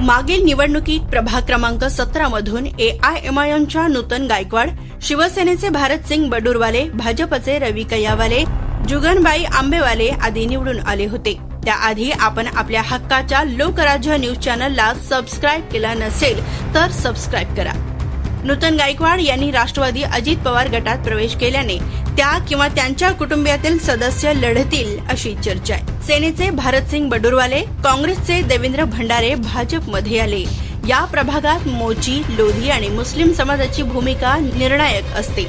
मागील निवडणुकीत प्रभाग क्रमांक सतरा मधून A I M I Nutan Gaikwad शिवसेनेचे भारतसिंग बडूरवाले भाजपचे रवी कयावाले जुगनबाई आंबेवाले आदी निवडून आले होते. त्याआधी आपण आपल्या हक्काच्या लोकराज्य न्यूज चॅनलला सबस्क्राईब केला नसेल तर सबस्क्राईब करा. नूतन गायकवाड यांनी राष्ट्रवादी अजित पवार गटात प्रवेश केल्याने त्या किंवा त्यांच्या कुटुंबियातील सदस्य लढतील अशी चर्चा आहे. सेनेचे भारतसिंग बडुरवाले काँग्रेसचे देवेंद्र भंडारे भाजपमध्ये आले. या प्रभागात मोची लोधी आणि मुस्लिम समाजाची भूमिका निर्णायक असते.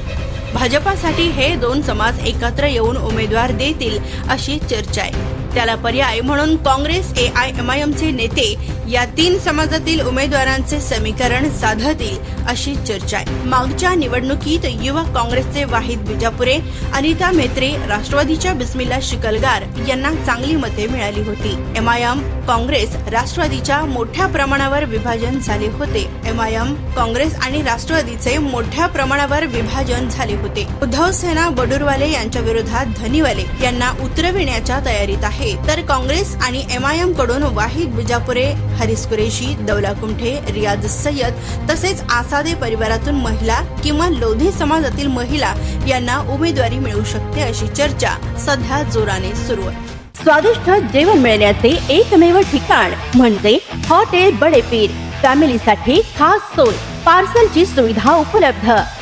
भाजपासाठी हे दोन समाज एकत्र येऊन उमेदवार देतील अशी चर्चा आहे. त्याला पर्याय म्हणून Congress A I M I नेते या तीन समाजातील उमेदवारांचे समीकरण साधतील अशी चर्चा आहे. मागच्या निवडणुकीत युवक काँग्रेसचे वाहिद बिजापुरे अनिता मेत्रे राष्ट्रवादीच्या बिस्मिल्ला शिकलगार यांना चांगली मते मिळाली होती. एम आय एम काँग्रेस राष्ट्रवादीच्या मोठ्या प्रमाणावर विभाजन झाले होते. एम आय एम काँग्रेस आणि राष्ट्रवादीचे मोठ्या प्रमाणावर विभाजन झाले होते. उद्धव सेना बडुरवाले यांच्या विरोधात धनीवाले यांना उतरविण्याच्या तयारीत आहे. तर काँग्रेस आणि एम आय एमकडून वाहिद बिजापुरे हरीस कुरेशी दौला कुंठे रियाज सय्यद तसेच आसादे परिवारातून महिला किंवा लोधी समाजातील महिला यांना उमेदवारी मिळू शकते अशी चर्चा सध्या जोराने सुरू आहे. स्वादिष्ट जेवण मिळण्याचे एकमेव ठिकाण म्हणजे हॉटेल बडेपीर. फॅमिलीसाठी खास सोय पार्सलची सुविधा उपलब्ध.